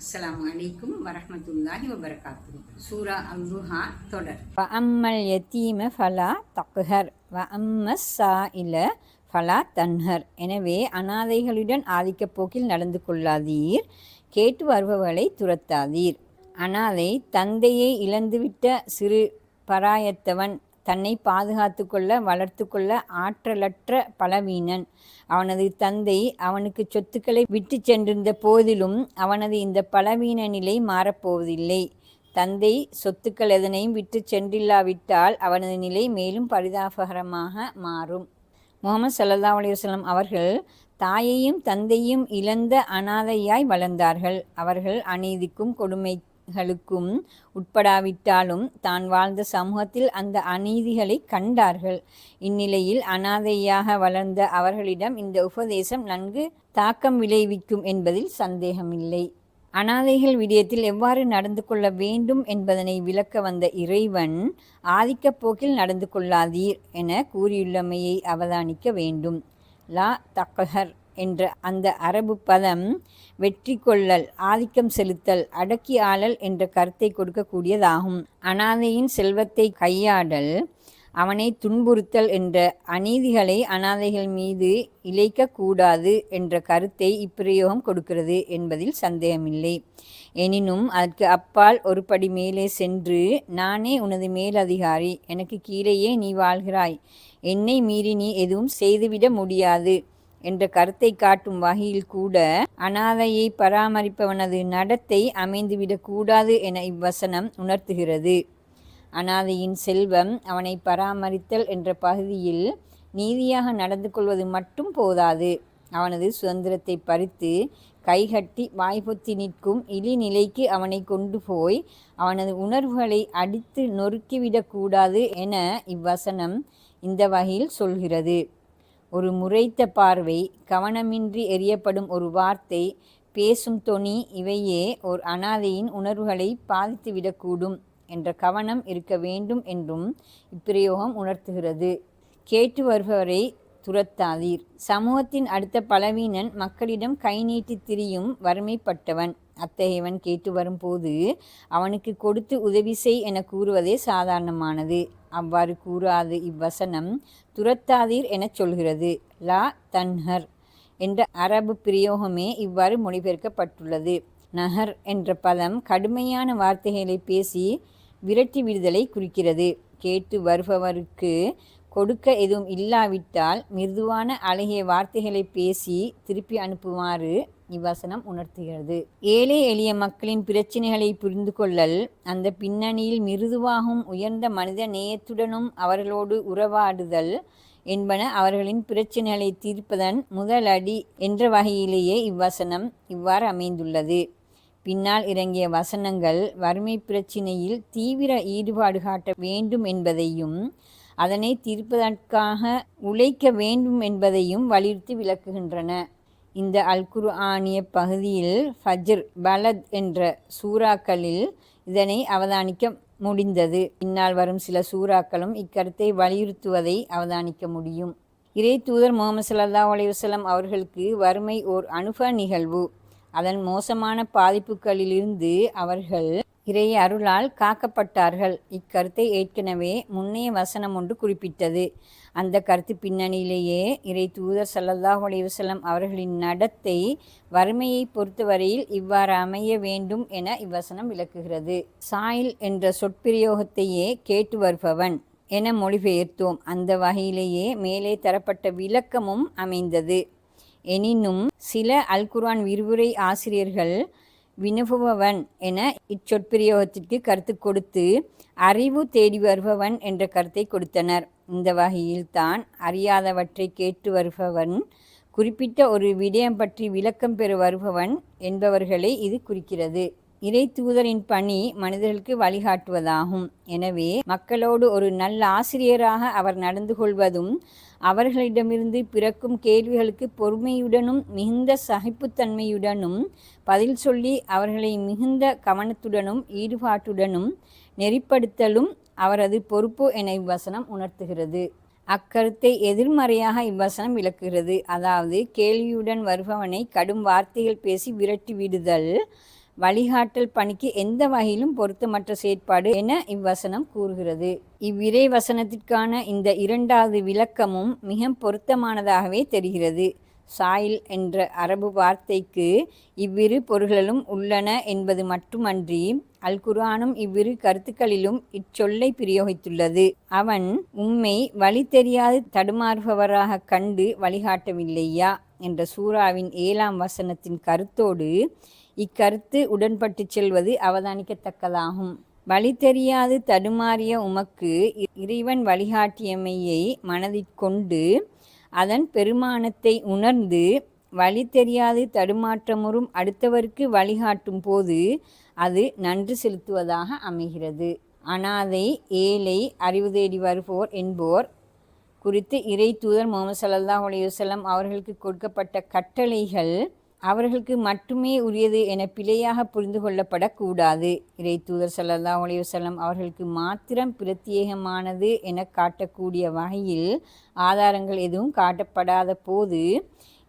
அஸ்லாம் தன்ஹர் எனவே அனாதைகளுடன் ஆதிக்கப்போக்கில் நடந்து கொள்ளாதீர் கேட்டு வருபவளை துரத்தாதீர். அனாதை தந்தையை இழந்துவிட்ட சிறு பராயத்தவன் தன்னை பாதுகாத்து கொள்ள வளர்த்து கொள்ள ஆற்றலற்ற பலவீனன். அவனது தந்தை அவனுக்கு சொத்துக்களை விட்டு சென்றிருந்த போதிலும் அவனது இந்த பலவீன நிலை மாறப்போவதில்லை. தந்தை சொத்துக்கள் எதனையும் விட்டு சென்றில்லாவிட்டால் அவனது நிலை மேலும் பரிதாபகரமாக மாறும். முகமது சல்லா அலையுஸ்லம் அவர்கள் தாயையும் தந்தையும் இழந்த அனாதையாய் வளர்ந்தார்கள். அவர்கள் அநீதிக்கும் களுக்கும் உட்படாவிட்டாலும் தான் வாழ்ந்த சமூகத்தில் அந்த அநீதிகளை கண்டார்கள். இந்நிலையில் அனாதையாக வளர்ந்த அவர்களிடம் இந்த உபதேசம் நன்கு தாக்கம் விளைவிக்கும் என்பதில் சந்தேகமில்லை. அனாதைகள் விடயத்தில் எவ்வாறு நடந்து கொள்ள வேண்டும் என்பதனை விளக்க வந்த இறைவன் ஆதிக்கப் போக்கில் நடந்து கொள்ளாதீர் என கூறியுள்ளமையை அவதானிக்க வேண்டும். லா தக்கஹர். என்ற அந்த அரபு பதம் வெற்றி கொள்ளல் ஆதிக்கம் செலுத்தல் அடக்கி ஆளல் என்ற கருத்தை கொடுக்கக்கூடியதாகும். அனாதையின் செல்வத்தை கையாடல் அவனை துன்புறுத்தல் என்ற அநீதிகளை அனாதைகள் மீது இழைக்கக்கூடாது என்ற கருத்தை இப்பிரயோகம் கொடுக்கிறது என்பதில் சந்தேகமில்லை. எனினும் அதற்கு அப்பால் ஒரு படி மேலே சென்று நானே உனது மேலதிகாரி எனக்கு கீழேயே நீ வாழ்கிறாய். என்னை மீறி நீ எதுவும் செய்துவிட முடியாது. என்ற கருத்தை காட்டும் வகையில் கூட அனாதையை பராமரிப்பவனது நடத்தை அமைந்துவிடக்கூடாது என இவ்வசனம் உணர்த்துகிறது. அனாதையின் செல்வம் அவனை பராமரித்தல் என்ற பகுதியில் நீதியாக நடந்து கொள்வது மட்டும் போதாது. அவனது சுதந்திரத்தை பறித்து கைகட்டி வாய்ப்பொத்தி நிற்கும் இழிநிலைக்கு அவனை கொண்டு போய் அவனது உணர்வுகளை அடித்து நொறுக்கிவிடக்கூடாது என இவ்வசனம் இந்த வகையில் சொல்கிறது. ஒரு முறைத்த பார்வை கவனமின்றி எறியப்படும் ஒரு வார்த்தை பேசும் தொனி இவையே ஓர் அனாதையின் உணர்வுகளை பாதித்துவிடக்கூடும் என்ற கவனம் இருக்க வேண்டும் என்றும் இப்பிரயோகம் உணர்த்துகிறது. கேட்டு வருபவரை துரத்தாதீர். சமூகத்தின் அடுத்த பலவீனன் மக்களிடம் கை நீட்டி திரியும் வறுமைப்பட்டவன். அத்தகையவன் கேட்டு வரும்போது அவனுக்கு கொடுத்து உதவி செய் என கூறுவதே சாதாரணமானது. அவ்வாறு கூறாது இவ்வசனம் துரத்தாதீர் எனச் சொல்கிறது. லா தன்ஹர் என்ற அரபு பிரயோகமே இவ்வாறு மொழிபெயர்க்கப்பட்டுள்ளது. நஹர் என்ற பதம் கடுமையான வார்த்தைகளை பேசி விரட்டி விடுதலை குறிக்கிறது. கேட்டு வருபவருக்கு கொடுக்க எதுவும் இல்லாவிட்டால் மிருதுவான அழகிய வார்த்தைகளை பேசி திருப்பி அனுப்புமாறு இவ்வசனம் உணர்த்துகிறது. ஏழை எளிய மக்களின் பிரச்சனைகளை புரிந்து கொள்ளல் அந்த பின்னணியில் மிருதுவாகவும் உயர்ந்த மனித நேயத்துடனும் அவர்களோடு உறவாடுதல் என்பன அவர்களின் பிரச்சனைகளை தீர்ப்பதன் முதல் அடி என்ற வகையிலேயே இவ்வசனம் இவ்வாறு அமைந்துள்ளது. பின்னால் இறங்கிய வசனங்கள் வறுமை பிரச்சினையில் தீவிர ஈடுபாடு காட்ட வேண்டும் என்பதையும் அதனை தீர்ப்பதற்காக உழைக்க வேண்டும் என்பதையும் வலியுறுத்தி விளக்குகின்றன. இந்த அல்குரு ஆனிய பகுதியில் ஃபஜ்ர் பலத் என்ற சூறாக்களில் இதனை அவதானிக்க முடிந்தது. பின்னால் வரும் சில சூறாக்களும் இக்கருத்தை வலியுறுத்துவதை அவதானிக்க முடியும். இறை தூதர் முகமது சல்லா அலையுசலம் அவர்களுக்கு வறுமை ஓர் அனுபவ நிகழ்வு. அதன் மோசமான பாதிப்புகளிலிருந்து அவர்கள் இறை அருளால் காக்கப்பட்டார்கள். இக்கருத்தை ஏற்கனவே முன்னைய வசனம் ஒன்று குறிப்பிட்டது. அந்த கருத்து பின்னணியிலேயே இறை தூதர் சல்லல்லாஹ் அவர்களின் நடத்தை வறுமையை பொறுத்தவரையில் இவ்வாறு அமைய வேண்டும் என இவ்வசனம் விளக்குகிறது. சாயில் என்ற சொற்பிரயோகத்தையே கேட்டு வருபவன் என மொழிபெயர்த்தோம். அந்த வகையிலேயே மேலே தரப்பட்ட விளக்கமும் அமைந்தது. எனினும் சில அல்குர்ஆன் விரிவுரை ஆசிரியர்கள் வினவுபவன் என இச்சொற்பிரயோகத்திற்கு கருத்து கொடுத்து அறிவு தேடி வருபவன் என்ற கருத்தை கொடுத்தனர். இந்த வகையில்தான் அறியாதவற்றை கேட்டு வருபவன் குறிப்பிட்ட ஒரு விடயம் பற்றி விளக்கம் பெற வருபவன் என்பவர்களை இது குறிக்கிறது. இறை தூதரின் பணி மனிதர்களுக்கு வழிகாட்டுவதாகும். எனவே மக்களோடு ஒரு நல்ல ஆசிரியராக அவர் நடந்து கொள்வதும் அவர்களிடமிருந்து பிறக்கும் கேள்விகளுக்கு பொறுமையுடனும் மிகுந்த சகிப்புத்தன்மையுடனும் பதில் சொல்லி அவர்களை மிகுந்த கவனத்துடனும் ஈடுபாட்டுடனும் நெறிப்படுத்தலும் அவரது பொறுப்பு என இவ்வசனம் உணர்த்துகிறது. அக்கருத்தை எதிர்மறையாக இவ்வசனம் விளக்குகிறது. அதாவது கேள்வியுடன் வருபவனை கடும் வார்த்தைகள் பேசி விரட்டி விடுதல் வழிகாட்டல் பணிக்கு எந்த வகையிலும் பொருத்தமற்ற செயற்பாடு என இவ்வசனம் கூறுகிறது. இவ்விரை வசனத்திற்கான இந்த இரண்டாவது விளக்கமும் மிக பொருத்தமானதாகவே தெரிகிறது. சாயில் என்ற அரபு வார்த்தைக்கு இவ்விரு பொருள்களும் உள்ளன என்பது மட்டுமன்றி அல் குரானும் இவ்விரு கருத்துக்களிலும் இச்சொல்லை பிரயோகித்துள்ளது. அவன் உம்மை வழி தெரியாது தடுமாறுபவராக கண்டு வழிகாட்டவில்லையா? என்ற சூறாவின் ஏழாம் வசனத்தின் கருத்தோடு இக்கருத்து உடன்பட்டு செல்வது அவதானிக்கத்தக்கதாகும். வழி தெரியாது தடுமாறிய உமக்கு இறைவன் வழிகாட்டியமையை மனதிற்கொண்டு அதன் பெருமானத்தை உணர்ந்து வழி தெரியாது தடுமாற்றமுறும் அடுத்தவருக்கு வழிகாட்டும் போது அது நன்றி செலுத்துவதாக அமைகிறது. அனாதை ஏழை அறிவு தேடி வருவோர் என்போர் குறித்து இறை தூதர் முகமது சல்லாஹ் அலையுசல்லம் அவர்களுக்கு கொடுக்கப்பட்ட கட்டளைகள் அவர்களுக்கு மட்டுமே உரியது என பிழையாக புரிந்து கொள்ளப்படக்கூடாது. இறை தூதர் சல்லா அலையுசல்லம் அவர்களுக்கு மாத்திரம் பிரத்யேகமானது என காட்டக்கூடிய வகையில் ஆதாரங்கள் எதுவும் காட்டப்படாத போது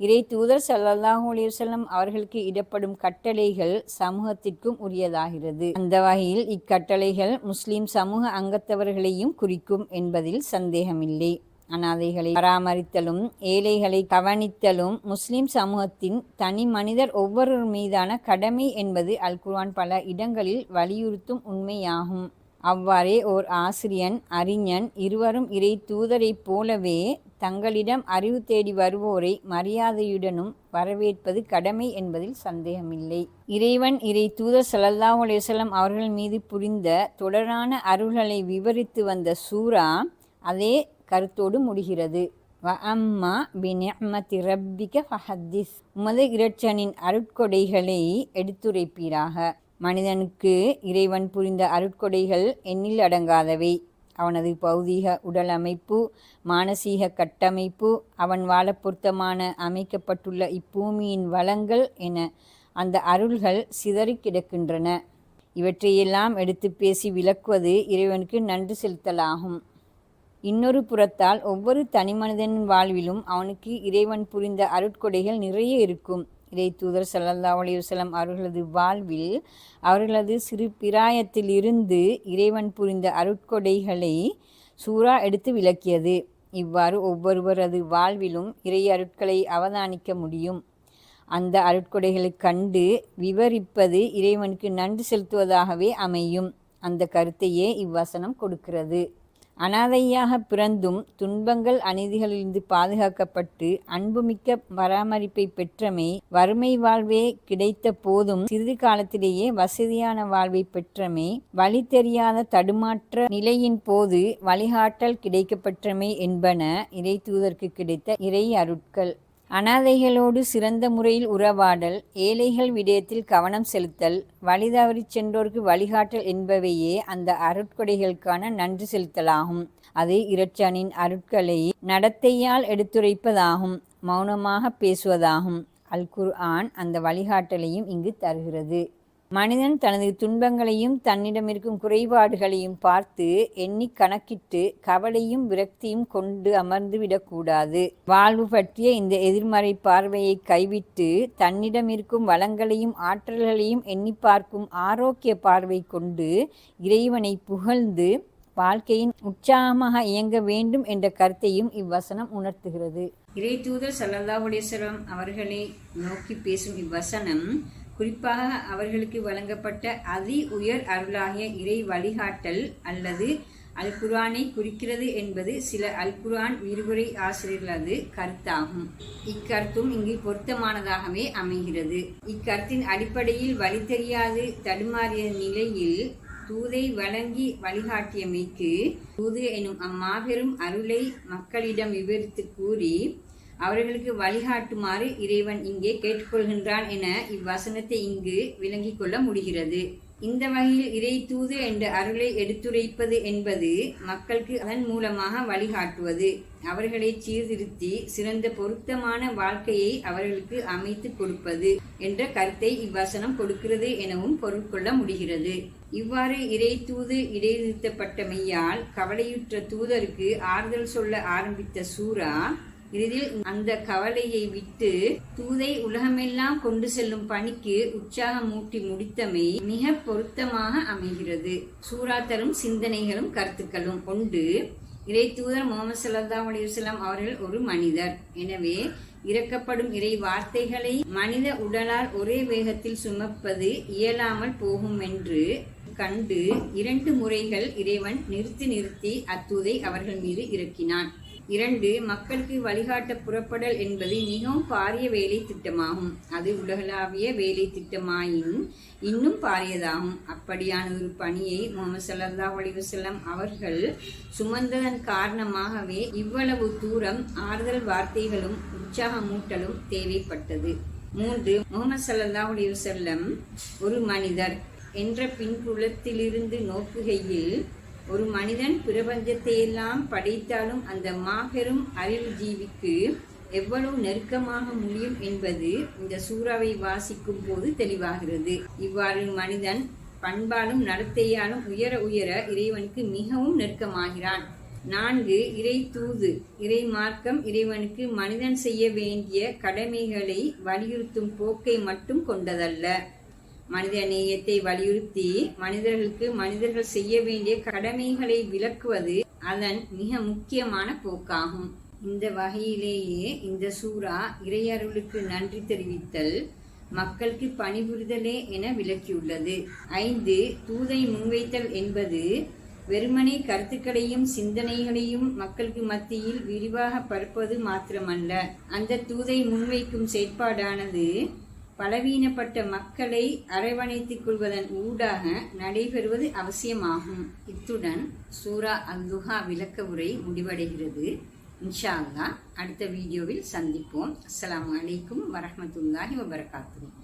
இறை தூதர் சல்லாஹூ அலையுசல்லம் அவர்களுக்கு இடப்படும் கட்டளைகள் சமூகத்திற்கும் உரியதாகிறது. அந்த வகையில் இக்கட்டளைகள் முஸ்லிம் சமூக அங்கத்தவர்களையும் குறிக்கும் என்பதில் சந்தேகமில்லை. அனாதைகளை பராமரித்தலும் ஏழைகளை கவனித்தலும் முஸ்லிம் சமூகத்தின் தனி மனிதர் ஒவ்வொருவர் மீதான கடமை என்பது அல் குர்ஆன் பல இடங்களில் வலியுறுத்தும் உண்மையாகும். அவ்வாறே ஓர் ஆசிரியன் அறிஞன் இருவரும் இறை தூதரைப் போலவே தங்களிடம் அறிவு தேடி வருவோரை மரியாதையுடனும் வரவேற்பது கடமை என்பதில் சந்தேகமில்லை. இறைவன் இறை தூதர் சல்லல்லாஹ் அலேசலம் அவர்கள் மீது புரிந்த தொடரான அருள்களை விவரித்து வந்த சூரா அதே கருத்தோடு முடிகிறது. வ அம்மா பின்மதி ரப்பிக ஃபஹத்திஸ். உமது இரட்சனின் அருட்கொடைகளை எடுத்துரைப்பீராக. மனிதனுக்கு இறைவன் புரிந்த அருட்கொடைகள் எண்ணில் அடங்காதவை. அவனது பௌதீக உடல் அமைப்பு மானசீக கட்டமைப்பு அவன் வாழ பொருத்தமான அமைக்கப்பட்டுள்ள இப்பூமியின் வளங்கள் என அந்த அருள்கள் சிதறி கிடக்கின்றன. இவற்றையெல்லாம் எடுத்து பேசி விளக்குவது இறைவனுக்கு நன்றி செலுத்தலாகும். இன்னொரு புறத்தால் ஒவ்வொரு தனிமனிதனின் வாழ்விலும் அவனுக்கு இறைவன் புரிந்த அருட்கொடைகள் நிறைய இருக்கும். இறை தூதர் சல்லல்லா அலையுசலம் அவர்களது வாழ்வில் அவர்களது சிறு பிராயத்திலிருந்து இறைவன் புரிந்த அருட்கொடைகளை சூறா எடுத்து விளக்கியது. இவ்வாறு ஒவ்வொருவரது வாழ்விலும் இறை அருட்களை அவதானிக்க முடியும். அந்த அருட்கொடைகளை கண்டு விவரிப்பது இறைவனுக்கு நன்றி செலுத்துவதாகவே அமையும். அந்த கருத்தையே இவ்வசனம் கொடுக்கிறது. அனாதையாக பிறந்தும் துன்பங்கள் அநீதிகளிலிருந்து பாதுகாக்கப்பட்டு அன்புமிக்க பராமரிப்பை பெற்றமை வறுமை வாழ்வே கிடைத்த போதும் சிறிது காலத்திலேயே வசதியான வாழ்வை பெற்றமை வழி தெரியாத தடுமாற்ற நிலையின் போது வழிகாட்டல் கிடைக்கப்பெற்றமை என்பன இறை தூதற்கு கிடைத்த இறை அருட்கள். அனாதைகளோடு சிறந்த முறையில் உறவாடல் ஏழைகள் விடயத்தில் கவனம் செலுத்தல் வழி தவறி சென்றோருக்கு வழிகாட்டல் என்பவையே அந்த அருட்கொடைகளுக்கான நன்றி செலுத்தலாகும். அது இரட்சனின் அருட்களை நடத்தையால் எடுத்துரைப்பதாகும் மௌனமாக பேசுவதாகும். அல் குர் ஆன் அந்த வழிகாட்டலையும் இங்கு தருகிறது. மனிதன் தனது துன்பங்களையும் தன்னிடம் இருக்கும் குறைபாடுகளையும் பார்த்து எண்ணி கணக்கிட்டு கவலையும் விரக்தியும் கொண்டு அமர்ந்து விடக்கூடாது. வாழ்வு பற்றிய இந்த எதிர்மறை பார்வையை கைவிட்டு தன்னிடம் இருக்கும் வளங்களையும் ஆற்றல்களையும் எண்ணி பார்க்கும் ஆரோக்கிய பார்வை கொண்டு இறைவனை புகழ்ந்து வாழ்க்கையின் உற்சாகமாக இயங்க வேண்டும் என்ற கருத்தையும் இவ்வசனம் உணர்த்துகிறது. இறை தூதர் சல்லல்லாஹுலேஸ்வரம் அவர்களை நோக்கி பேசும் இவ்வசனம் குறிப்பாக அவர்களுக்கு வழங்கப்பட்ட அதி உயர் அருளாகிய இறை வழிகாட்டல் அல்லது அல் குரானை குறிக்கிறது என்பது சில அல் குரான் விரிவுரை ஆசிரியர்களது கருத்தாகும். இக்கருத்தும் இங்கு பொருத்தமானதாகவே அமைகிறது. இக்கருத்தின் அடிப்படையில் வழி தெரியாது தடுமாறிய நிலையில் தூதை வழங்கி வழிகாட்டியமைக்கு தூது எனும் அம்மாபெரும் அருளை மக்களிடம் விவரித்து கூறி அவர்களுக்கு வழிகாட்டுமாறு இறைவன் இங்கே கேட்டுக்கொள்கின்றான் என இவ்வசனத்தை இங்கு விளங்கிக் கொள்ள முடிகிறது. இந்த வகையில் இறை தூது என்ற அருளை எடுத்துரைப்பது என்பது மக்களுக்கு அதன் மூலமாக வழிகாட்டுவது. அவர்களை சீர்திருத்தி சிறந்த பொருத்தமான வாழ்க்கையை அவர்களுக்கு அமைத்து கொடுப்பது என்ற கருத்தை இவ்வசனம் கொடுக்கிறது எனவும் பொருள் கொள்ள முடிகிறது. இவ்வாறு இறை தூது இடைநிறுத்தப்பட்டமையால் கவலையுற்ற தூதருக்கு ஆறுதல் சொல்ல ஆரம்பித்த சூரா இறுதியில் அந்த கவலையை விட்டு தூதை உலகமெல்லாம் கொண்டு செல்லும் பணிக்கு உற்சாகமூட்டி முடித்தமை மிக பொருத்தமாக அமைகிறது. சூறாத்தரும் சிந்தனைகளும் கருத்துக்களும் கொண்டு இறை தூதர் முகமது சல்லா அலிவசல்லாம் அவர்கள் ஒரு மனிதர். எனவே இறக்கப்படும் இறை வார்த்தைகளை மனித உடலால் ஒரே வேகத்தில் சுமப்பது இயலாமல் போகும் என்று கண்டு இரண்டு முறைகள் இறைவன் நிறுத்தி நிறுத்தி அத்தூதை அவர்கள் மீது இறக்கினான். இரண்டு மக்களுக்கு வழிகாட்ட புறப்படல் என்பது மிகவும் பாரிய வேலை திட்டமாகும். அது உலகளாவிய வேலை திட்டமாயின் இன்னும் பாரியதாகும். அப்படியான ஒரு பணியை முகமது சல்லா அலிவசல்லம் அவர்கள் சுமந்ததன் காரணமாகவே இவ்வளவு தூரம் ஆறுதல் வார்த்தைகளும் உற்சாகமூட்டலும் தேவைப்பட்டது. மூன்று முகமது சல்லா அலிவசல்லம் ஒரு மனிதர் என்ற பின்புலத்திலிருந்து நோக்குகையில் ஒரு மனிதன் பிரபஞ்சத்தையெல்லாம் படைத்தாலும் அந்த மாபெரும் அறிவு ஜீவிக்கு எவ்வளவு நெருக்கமாக முடியும் என்பது இந்த சூறாவை வாசிக்கும் போது தெளிவாகிறது. இவ்வாறு மனிதன் பண்பாலும் நடத்தையாலும் உயர உயர இறைவனுக்கு மிகவும் நெருக்கமாகிறான். நான்கு இறை தூது இறை மார்க்கம் இறைவனுக்கு மனிதன் செய்ய வேண்டிய கடமைகளை வலியுறுத்தும் போக்கை மட்டும் கொண்டதல்ல. மனித நேயத்தை வலியுறுத்தி மனிதர்களுக்கு மனிதர்கள் செய்ய வேண்டிய கடமைகளை விளக்குவது அதன் மிக முக்கியமான போக்காகும். இந்த வகையிலேயே இந்த சூறா இறையருளுக்கு நன்றி தெரிவித்தல் மக்களுக்கு பணிபுரிதலே என விளக்கியுள்ளது. ஐந்து தூதை முன்வைத்தல் என்பது வெறுமனே கருத்துக்களையும் சிந்தனைகளையும் மக்களுக்கு மத்தியில் விரிவாக பரப்பது மாத்திரமல்ல. அந்த தூதை முன்வைக்கும் செயற்பாடானது பலவீனப்பட்ட மக்களை அரவணைத்துக் கொள்வதன் ஊடாக நடைபெறுவது அவசியமாகும். இத்துடன் சூரா அல்துஹா விளக்க உரை முடிவடைகிறது. இன்ஷா அல்லாஹ் அடுத்த வீடியோவில் சந்திப்போம். அஸ்லாம் அலைக்கும் வரமத்துல்லாஹி வபரகாத்துஹு.